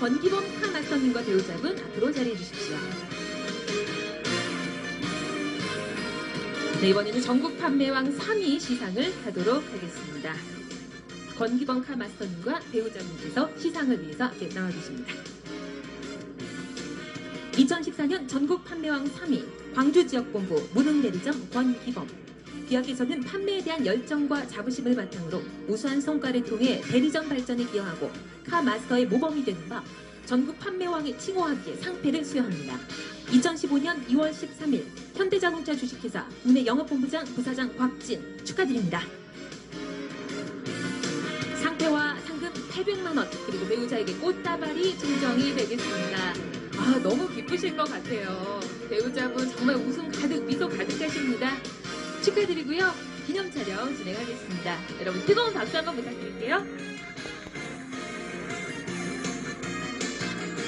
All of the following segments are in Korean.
권기범 카마스터님과 배우자분 앞으로 자리해 주십시오. 네, 이번에는 전국 판매왕 3위 시상을 하도록 하겠습니다. 권기범 카마스터님과 배우자분께서 시상을 위해서 앞에 나와주십니다. 2014년 전국 판매왕 3위 광주지역본부 무능대리점 권기범 기업에서는 판매에 대한 열정과 자부심을 바탕으로 우수한 성과를 통해 대리점 발전에 기여하고 카 마스터의 모범이 되는 바 전국 판매왕에 칭호하기에 상패를 수여합니다. 2015년 2월 13일 현대자동차 주식회사 국내 영업본부장 부사장 곽진 축하드립니다. 상패와 상금 800만 원 그리고 배우자에게 꽃다발이 증정이 되겠습니다. 아 너무 기쁘실 것 같아요. 배우자분 정말 웃음 가득 미소 가득하십니다. 축하드리고요. 기념 촬영 진행하겠습니다. 여러분 뜨거운 박수 한번 부탁드릴게요.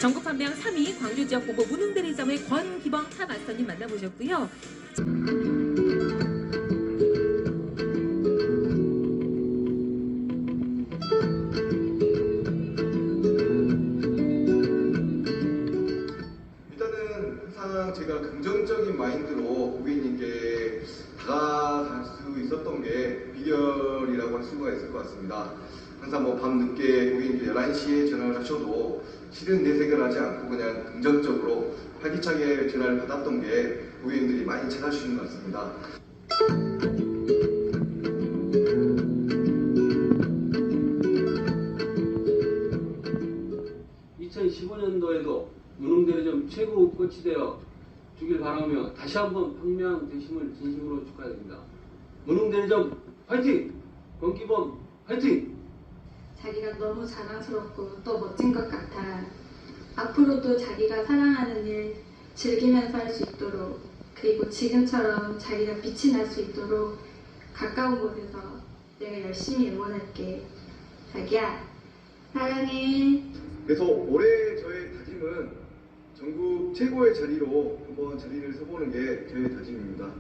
전국 판매왕 3위 광주 지역 본부 무능대리점의 권기범 차마스터님 만나보셨고요. 긍정적인 마인드로 고객님께 다가갈 수 있었던 게 비결이라고 할 수가 있을 것 같습니다. 항상 뭐 밤늦게 고객님께 11시에 전화를 하셔도 실은 내색을 하지 않고 그냥 긍정적으로 활기차게 전화를 받았던 게 고객님들이 많이 찾아주시는 것 같습니다. 2015년도에도 무능대리점 최고 꽃이 되어 주길 바라며 다시 한번 평명 되심을 진심으로 축하드립니다. 무능대리점 화이팅! 권기범 화이팅! 자기가 너무 자랑스럽고 또 멋진 것 같아. 앞으로도 자기가 사랑하는 일 즐기면서 할 수 있도록 그리고 지금처럼 자기가 빛이 날 수 있도록 가까운 곳에서 내가 열심히 응원할게. 자기야, 사랑해. 그래서 올해 저의 다짐은 전국 최고의 자리로 한번 자리를 서보는 게 저의 다짐입니다.